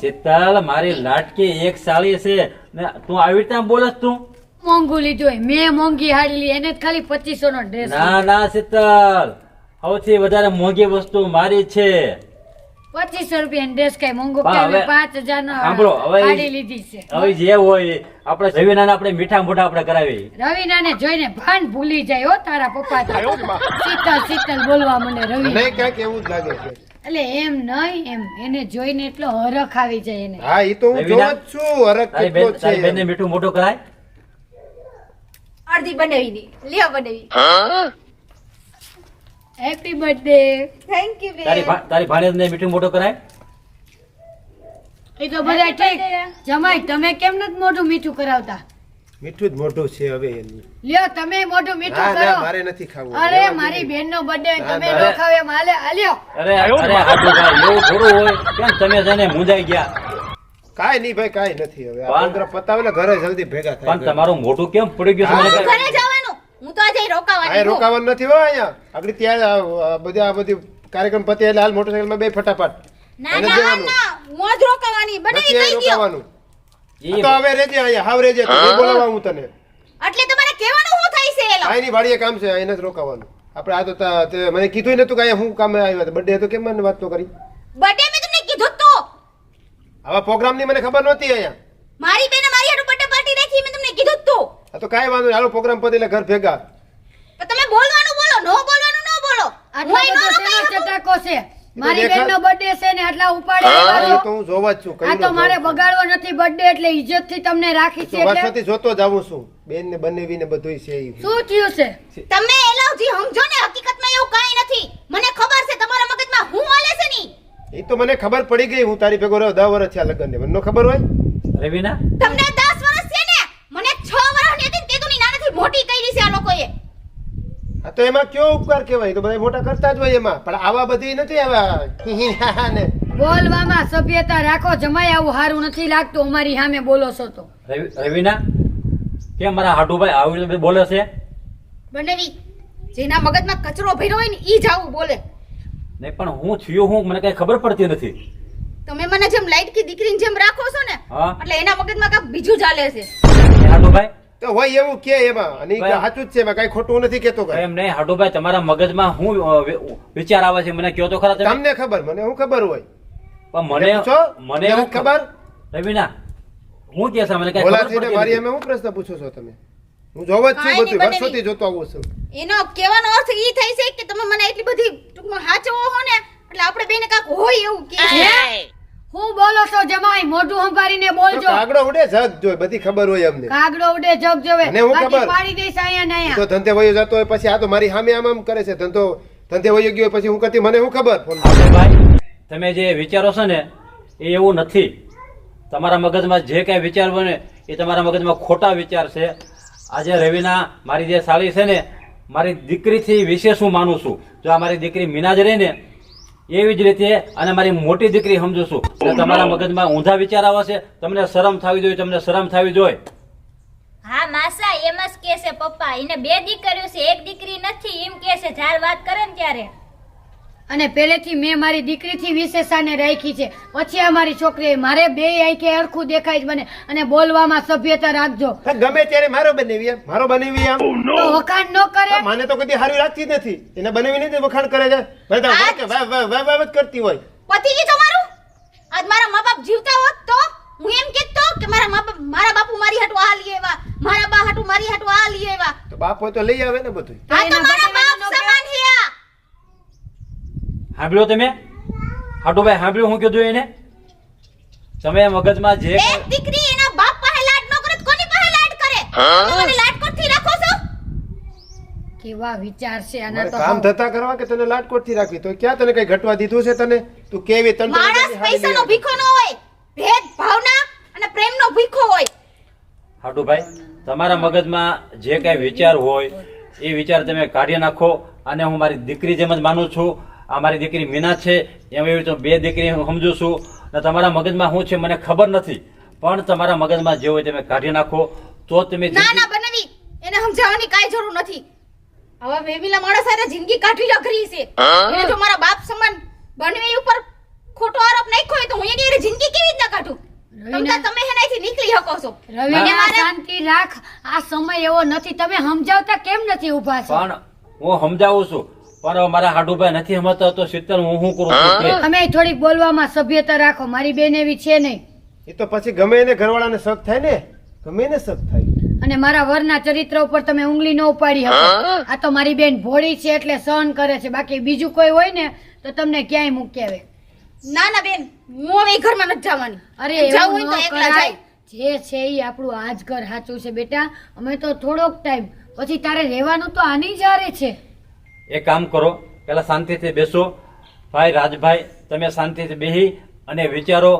શીતલ મારી લાટકી એક સાળી છે. ને તું આવી રીતે બોલસ તું? મોંઘું લીધું હોય. મેં મોંઘી હાડી લી એને ખાલી પચીસો નો ડ્રેસ ના ના શીતલ. સૌથી વધારે મોંઘી વસ્તુ મારી છે. પચીસો રૂપિયા ડ્રેસ કઈ મોંઘું પાંચ હજાર નો સાંભળો, હાડી લીધી છે. હવે જે હોય આપણે રવિના આપણે મીઠા મોઢા આપણે કરાવી. રવિના ને જોઈને ભાન ભૂલી જાય હો તારા પપ્પા શીતલ શીતલ બોલવા મને રવિ. નહીં એવું જ લાગે છે. એટલે એમ નહીં એમ એને જોઈને એટલો હરખ આવી જાય એને. હા એ તો હું જોઉં જ છું હરખ કેટલો બેન તારી મીઠું મોટો કરાય. અડધી બનાવી દી લ્યો બનાવી. હેપી બર્થડે થેન્ક યુ તારી તારી ભાણેજને મીઠું મોટો કરાય. એ તો બધા ઠીક. જમાઈ તમે કેમ નથી મોટું મીઠું કરાવતા? મીઠું જ મોઢું છે હવે એનું. લ્યો તમે મોઢું મીઠું કરો. મારે નથી ખાવું. અરે મારી દે. બેન નો બર્થડે તમે ના. ખાવ એમ. હાલે અરે અરે હાટુ ભાઈ એવું થોડું હોય. કેમ તમે જને મુંજાઈ ગયા? કાઈ નહીં ભાઈ કાઈ નથી હવે. આંદ્ર પણ- પ્રોગ્રામ પતાવે ને ઘરે જલ્દી ભેગા પણ તમારું મોઢું કેમ પડી ગયું છે? મને ઘરે જવાનું. હું તો આજે રોકાવાની છું. રોકાવાનું નથી હો અહીંયા. આગળ ત્યાં બધા આ બધી કાર્યક્રમ પતે એટલે હાલ મોટરસાઇકલમાં બે ફટાફટ. ના ના ના. મોજ રોકાવાની. બની નથી અહીં તો હવે રેજે અહીંયા હાવ રેજે. તો બોલાવા હું તને. એટલે તમારે કહેવાનું શું થાય છે એલા? આઈની વાડીએ કામ છે આઈને જ રોકાવાનું. આપણે આ તો તે મને કીધું નતું કે અહીંયા હું કામે આવ્યા હતા. બર્થડે તો કેમ મને વાત તો કરી? બર્થડે મેં તમને કીધું જ તો. આવા પ્રોગ્રામની મને ખબર નહોતી અહીંયા. મારી બેને મારી હાટુ બર્થડે પાર્ટી રાખી મેં તમને કીધું તો. આ તો કાંઈ વાંધો નહીં. હાલો પ્રોગ્રામ પતે એટલે ઘર ભેગા. પણ તમે બોલવાનું બોલો નો બોલવાનું નો બોલો. આટલા નો બધો. ચટાકો છે. મારી બેન નો બર્થડે છે ને આટલા ઉપાડે તો હું જોવા જ છું આ તો મારે બગાડવો નથી બર્થડે એટલે ઇજ્જતથી તમને રાખી છે એટલે વર્ષોથી જોતો જ આવું છું. બેન ને બનેવીને બધુંય છે શું થયું છે? તમે એલાવજી સમજો ને હકીકતમાં એવું કાઈ નથી. મને ખબર છે તમારા મગજમાં હું હાલે છે ની? એ તો મને ખબર પડી ગઈ હું તારી ભેગો રહ્યો 10 વર્ષ થયા લગન ને મને ખબર હોય? રવિના? તમને 10 વર્ષ છે ને મને 6 વર્ષની હતી ને તે તો ની નાનાથી મોટી કરી છે આ લોકોએ આ તો એમાં કયો ઉપકાર કહેવાય? તો બધા મોટા કરતા જ હોય એમાં. પણ આવા બધી નથી આવા. ને. બોલવામાં સભ્યતા રાખો જમાય આવું હારું નથી લાગતું. અમારી સામે બોલો છો તો. રવિ- રવિના? કેમ મારા હાટુભાઈ આવી રીતે બોલે છે? બનેવી જેના મગજમાં કચરો ભર્યો હોય ને ઈ જ આવું બોલે. નહીં પણ હું થયું હું મને કઈ ખબર પડતી નથી. તમે મને જેમ લાઈટ કી દીકરીની જેમ રાખો છો ને એટલે એના મગજમાં કાંઈક બીજું ચાલે છે. એ હાટુભાઈ તો હોય એવું કે એમાં. અને સાચું જ છે એમાં કઈ ખોટું નથી કેતો એમ નહીં હાટુભાઈ તમારા મગજમાં હું વિચાર આવે છે? મને કયો તો ખરા તમને ખબર મને હું ખબર હોય? પણ મને મને મને એવું ખબર? રવિના હું કે મને કઈ બોલા થઈને મારી અમે હું પ્રશ્ન પૂછો છો તમે. હું જોવા જ છું બધું વર્ષોથી જોતો આવું છું. એનો કહેવાનો અર્થ ઈ થાય છે કે તમે મને એટલી બધી ટૂંકમાં હાચવો હો ને એટલે આપણે બેને કાક હોય એવું કે હે? હું બોલો છો જમાઈ મોઢું સંભાળીને તો બોલજો કાગડો ઉડે જગ જોય બધી ખબર હોય અમને. કાગડો ઉડે જગ જોવે. અને હું ખબર. પાડી દઈશ અહીંયા ને તો ધંધે વયો જતો હોય પછી આ તો મારી સામે આમ આમ કરે છે. ધંધો ધંધે વયો ગયો પછી હું કરતી મને હું ખબર? ભાઈ તમે જે વિચારો છો ને એ એવું નથી. તમારા મગજમાં જે કાંઈ વિચાર બને એ તમારા મગજમાં ખોટા વિચાર છે. આજે રવિના મારી જે સાળી છે ને મારી દીકરીથી વિશેષ હું માનું છું. જો આ મારી દીકરી મીના જ રહે ને એવી જ રીતે અને મારી મોટી દીકરી સમજોશું. છું તમારા મગજમાં ઊંધા વિચાર આવે છે તમને શરમ થવી જોઈએ તમને શરમ થવી જોઈએ. હા માસા એમ જ કે છે પપ્પા. એને બે દીકરીઓ છે એક દીકરી નથી એમ કે છે જ્યારે વાત કરે ને ત્યારે. અને પહેલેથી મેં મારી દીકરીથી વિશેષાને રાખી છે. પછી આ મારી છોકરી મારે બે આંખે અરખું દેખાય જ બને અને બોલવામાં સભ્યતા રાખજો. ગમે ત્યારે મારો બનાવી મારો બનાવી આમ. વખાણ ન કરે. મને તો કદી હારી રાખતી નથી. એને બનાવી નથી વખાણ કરે છે. મને તો વાહ કે વાહ વાહ વાહ વાહ જ કરતી હોય. પતી ગયું તમારું? આજ મારા મા બાપ જીવતા હોત તો? હું એમ કેતો કે મારા મા બાપ મારા બાપુ મારી હાટુ આ લઈ આવ્યા. મારા બા હાટુ મારી હાટુ આ લઈ આવ્યા. તો બાપ હોય તો લઈ આવે ને બધું હા તો મારા બદલે બાપ એનો સમાન છે આ. સાંભળ્યો તમે? હાટુભાઈ સાંભળ્યું હું કીધું એને? તમે મગજમાં જે એક દીકરી એના બાપ પાસે લાડ ન કરે કોની પાસે લાડ કરે? તમે લાડ કોથી રાખો છો? કેવા વિચાર છે આના તો કામ હાવ. કરવા કે તને લાટકોટથી રાખવી? તો ક્યાં તને કઈ ઘટવા દીધું છે તને? તું કેવી તને માણસ પૈસાનો ભીખો ન હોય ભેદ ભાવના અને પ્રેમનો ભીખો હોય. હાટુભાઈ તમારા મગજમાં જે કાંઈ વિચાર હોય એ વિચાર તમે કાઢી નાખો અને હું મારી દીકરી જેમ જ માનું છું. આ મારી દીકરી મીના છે એમ એવી રીતે બે દીકરી હું સમજુ છું. ને તમારા મગજમાં શું છે મને ખબર નથી પણ તમારા મગજમાં જે હોય તમે કાઢી નાખો. તો તમે ના ના બનેવી એને સમજાવવાની કાંઈ જરૂર નથી. આવા વેવીલા માણસ સાથે જિંદગી કાઢી અઘરી છે. એને જો મારા બાપ સમાન બનવી ઉપર ખોટો આરોપ નાખ્યો હોય તો હું એની જિંદગી કેવી રીતના કાઢું? તમે નીકળી શકો છો. રવિને શાંતિ રાખ. આ સમય એવો નથી. તમે સમજાવતા કેમ નથી ઊભા છો? પણ હું સમજાવું છું. પણ મારા હાડુભાઈ નથી સમજતો તો શીતલ હું શું કરું? તમે થોડીક બોલવામાં સભ્યતા રાખો. મારી બેન એવી છે નહીં. એ તો પછી ગમે એને ઘરવાળાને શક થાય ને? ગમે એને શક થાય. અને મારા વરના ચરિત્ર ઉપર તમે ઉંગલી ન ઉપાડી શકો. આ તો મારી બેન ભોળી છે એટલે સહન કરે છે. બાકી બીજું કોઈ હોય ને તો તમને ક્યાંય મૂકી આવે. ના ના બેન હું હવે ઘરમાં નથી જવાની. અરે જાવું તો એકલા જાય. જે છે એ આપણું આજ ઘર સાચું છે બેટા. અમે તો થોડોક ટાઈમ પછી તારે રહેવાનું તો આની જ છે. એક કામ કરો પહેલાં શાંતિથી બેસો. ભાઈ રાજભાઈ તમે શાંતિથી બેહી અને વિચારો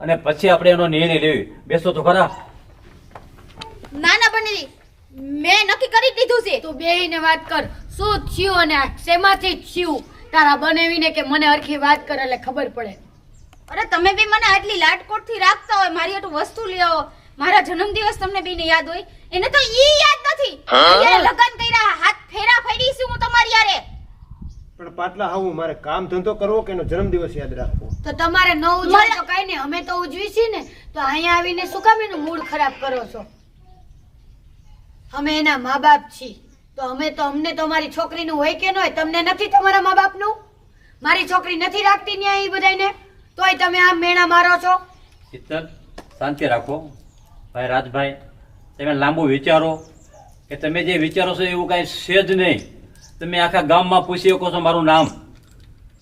અને પછી આપણે એનો નિર્ણય લેવી. બેસો તો ખરા. ના ના બનેવી. મેં નક્કી કરી દીધું છે. તું બેહીને વાત કર. શું થયું અને શેમાંથી થયું? તારા બનેવીને કે મને અરખી વાત કર એટલે ખબર પડે. અરે તમે બી મને આટલી લાટકોટથી રાખતા હોય મારી હાટુ વસ્તુ લઈ આવો મારા જન્મદિવસ તમને બેને યાદ હોય. એને તો ઈ યાદ નથી. લગન કર્યા હાથ ફેરા ફેરી છું હું તમારી યારે પણ પાટલા આવું મારે કામ ધંધો કરવો કે એનો જન્મદિવસ યાદ રાખવો? તો તમારે ન ઉજવે તો કઈ નહીં અમે તો ઉજવી છીએ ને તો અહીંયા આવીને શું કામ એનું મૂડ ખરાબ કરો છો? અમે એના મા બાપ છીએ તો અમે તો અમને તો મારી છોકરીનું હોય કે ન હોય તમને નથી તમારા મા બાપનું મારી છોકરી નથી રાખતી ન્યાય એ બધાને તોય તમે આમ મેણા મારો છો? શીતલ શાંતિ રાખો. ભાઈ રાજભાઈ તમે લાંબુ વિચારો. કે તમે જે વિચારો છો એવું કાંઈ છે જ નહીં. તમે આખા ગામમાં પૂછી શકો છો મારું નામ.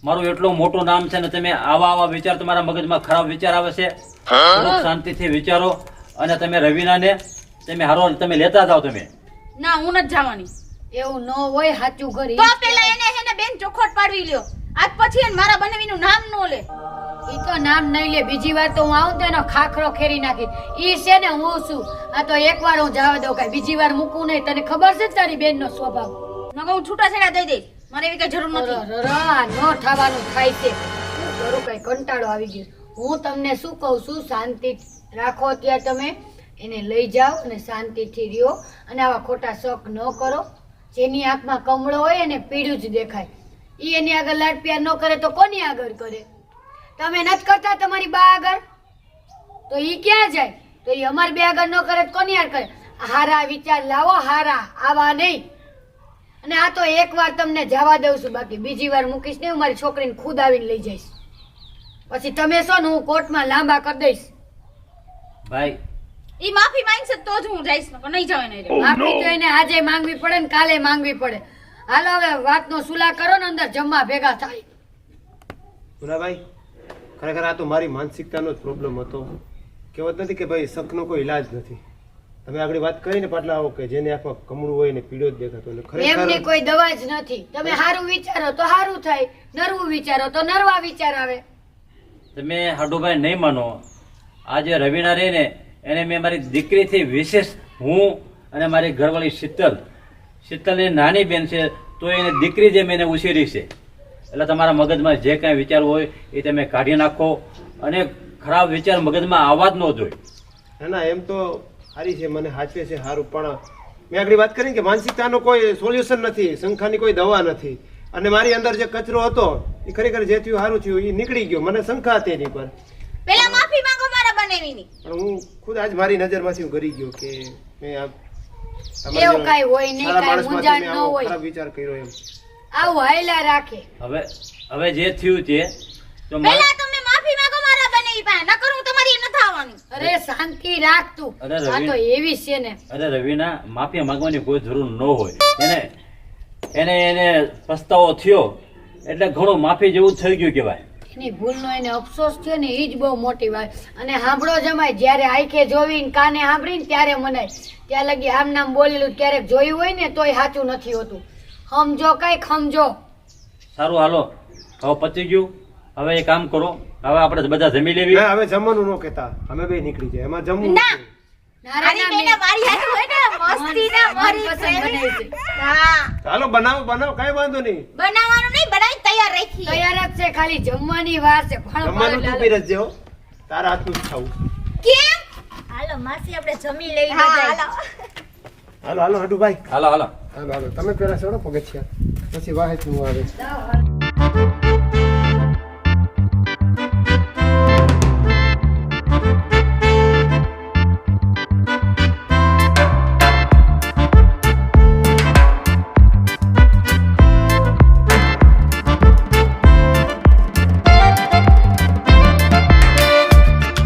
મારું એટલું મોટું નામ છે ને તમે આવા આવા વિચાર તમારા મગજમાં ખરાબ વિચાર આવે છે. શાંતિથી વિચારો અને તમે રવિનાને તમે હારો તમે લેતા જાઓ તમે. ના હું નથી જવાની. એવું ન હોય સાચું ઘર તો પેલા એને હેને બેન ચોખોટ પાડવી લ્યો. આજ પછી એને મારા બનાવીનું નામ ન લે. ઈ તો નામ નહીં લે. બીજી વાર તો હું આવું તો એનો ખાખરો ખેરી નાખી ઈ છે ને હું છું. આ તો એક વાર હું જવા દઉં કઈ. બીજી વાર મૂકું નહીં તને ખબર છે તારી બેન નો સ્વભાવ નગો હું છૂટાછેડા દઈ દઈશ. મારે એવી કઈ જરૂર નથી. રરરા, ન થવાનું થાય છે. કરું કઈ? કંટાળો આવી ગયો. હું તમને શું કહું છું? શાંતિ રાખો ત્યાં તમે. એને લઈ જાઓ અને શાંતિથી રહ્યો. અને આવા ખોટા શોખ ન કરો. જેની આંખમાં કમળો હોય એને પીળું જ દેખાય. એ એની આગળ લાડ પ્યાર ન કરે તો કોની આગળ કરે? તમે નથી કરતા તમારી બા આગળ? તો ઈ ક્યાં જાય? તો ઈ અમારી બે આગળ ન કરે તો કોની આગળ કરે? હારા વિચાર લાવો હારા. આવા નહીં. અને આ તો એક વાર તમને જવા દઉં છું બાકી બીજી વાર મૂકીશ નહીં હું મારી છોકરીને ખુદ આવીને લઈ જઈશ. પછી તમે છો ને હું કોર્ટમાં લાંબા કરી દઈશ. ભાઈ. ઈ માફી માંગશે તો જ હું જઈશ પણ નહીં જવાય નહીં માફી તો એને આજે માંગવી પડે ને કાલે માંગવી પડે. હાલો હવે વાતનો સુલા કરો ને અંદર જમવા ભેગા થાય. મુનાભાઈ ખરેખર આ તો મારી માનસિકતાનો જ પ્રોબ્લેમ હતો. કહેવત નથી કે ભાઈ શકનો કોઈ ઇલાજ નથી. તમે આગળ વાત કરીને પાટલા આવો કે જેને આંખમાં કમળું હોય ને પીળો જ દેખાતો એટલે ખરેખર એમને કોઈ દવા જ નથી. તમે સારું વિચારો તો સારું થાય. નરવું વિચારો તો નરવા વિચાર આવે. તમે હાડુભાઈ નહીં માનો. આજે રવિના રે ને એને મેં મારી દીકરીથી વિશેષ હું અને મારી ઘરવાળી શીતલ. શીતલ એ નાની બેન છે તો એને દીકરી જે મેં ઉછેરી છે. એટલે તમારા મગજમાં જે કાંઈ વિચાર હોય એ તમે કાઢી નાખો અને ખરાબ વિચાર મગજમાં આવવા જ ન જોઈએ. ના ના એમ તો સારી છે મને સાચવે છે સારું પણ મેં આગળ વાત કરી કે માનસિકતાનો કોઈ સોલ્યુશન નથી શંખાની કોઈ દવા નથી. અને મારી અંદર જે કચરો હતો એ ખરેખર જે થયું સારું થયું એ નીકળી ગયો. મને શંખા હતી એની પર. પેલા માફી માંગો મારા બનેવીની. પણ હું ખુદ આજ મારી નજરમાંથી હું કરી ગયો કે મેં આ એવું જેવા હોય નહીં, કાંઈ મૂંઝાણ ન હોય. ખરાબ વિચાર કર્યો એમ. આવું વાયલા રાખે. હવે હવે જે થયું છે તો પહેલા તમે માફી માંગો મારા બનેવી પાસે નકર હું તમારી ન નથી અરે શાંતિ રાખ તું. અરે આ રવિ. તો એવી છે ને. અરે રવિના માફી માંગવાની કોઈ જરૂર ન હોય. એને એને એને પસ્તાવો થયો. એટલે ઘણું માફી જેવું થઈ ગયું કહેવાય. એની ભૂલનો એને અફસોસ થયો ને એ જ બહુ મોટી વાત. અને સાંભળો જમાય જ્યારે આંખે જોવી ને કાને સાંભળીને ત્યારે મનાય. ત્યાં લગી આમ નામ બોલેલું ક્યારેક જોયું હોય ને તોય સાચું નથી હોતું. સમજો કઈ સમજો સારું હાલો. હવે પતી ગયું. હવે એ કામ કરો. હવે આપણે બધા જમી લેવી. ના હવે જમવાનું ન કહેતા. અમે બે નીકળી જાય. એમાં જમવું ના. નથી. મારી બેને મારી હાથે હોય ને મસ્તી ના મારી મનપસંદ બનાવી છે. હા. ચાલો બનાવો બનાવો. કઈ વાંધો નહીં. બનાવવાનું નહીં બનાવી તૈયાર રાખી તૈયાર જ છે ખાલી જમવાની વાર છે. જમવાનું તું તારા હાથનું જ ખાવું. કેમ? હાલો માસી આપણે જમી લઈ હાલો. હાલો હાલો હડુ ભાઈ હાલો હાલો. હાલો હાલો. તમે પેલા ચડો પગથિયા. પછી વાહે હું આવે.